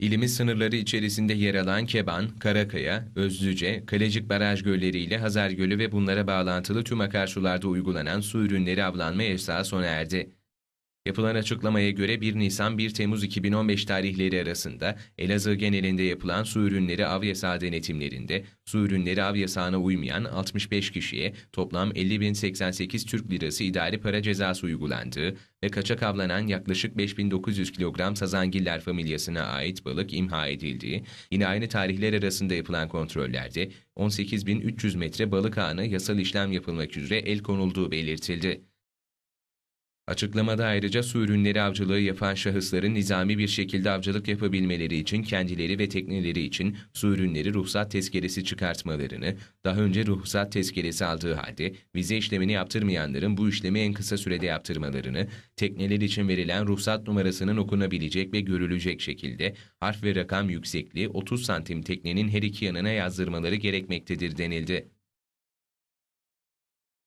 İlimiz sınırları içerisinde yer alan Keban, Karakaya, Özlüce, Kalecik Baraj Gölleri ile Hazar Gölü ve bunlara bağlantılı tüm akarsularda uygulanan su ürünleri avlanma yasağı sona erdi. Yapılan açıklamaya göre 1 Nisan-1 Temmuz 2015 tarihleri arasında Elazığ genelinde yapılan su ürünleri av yasağı denetimlerinde su ürünleri av yasağına uymayan 65 kişiye toplam 50.088 Türk Lirası idari para cezası uygulandığı ve kaçak avlanan yaklaşık 5900 kilogram sazangiller familyasına ait balık imha edildiği, yine aynı tarihler arasında yapılan kontrollerde 18.300 metre balık ağına yasal işlem yapılmak üzere el konulduğu belirtildi. Açıklamada ayrıca su ürünleri avcılığı yapan şahısların nizami bir şekilde avcılık yapabilmeleri için kendileri ve tekneleri için su ürünleri ruhsat tezkeresi çıkartmalarını, daha önce ruhsat tezkeresi aldığı halde vize işlemini yaptırmayanların bu işlemi en kısa sürede yaptırmalarını, tekneler için verilen ruhsat numarasının okunabilecek ve görülecek şekilde harf ve rakam yüksekliği 30 santim teknenin her iki yanına yazdırmaları gerekmektedir denildi.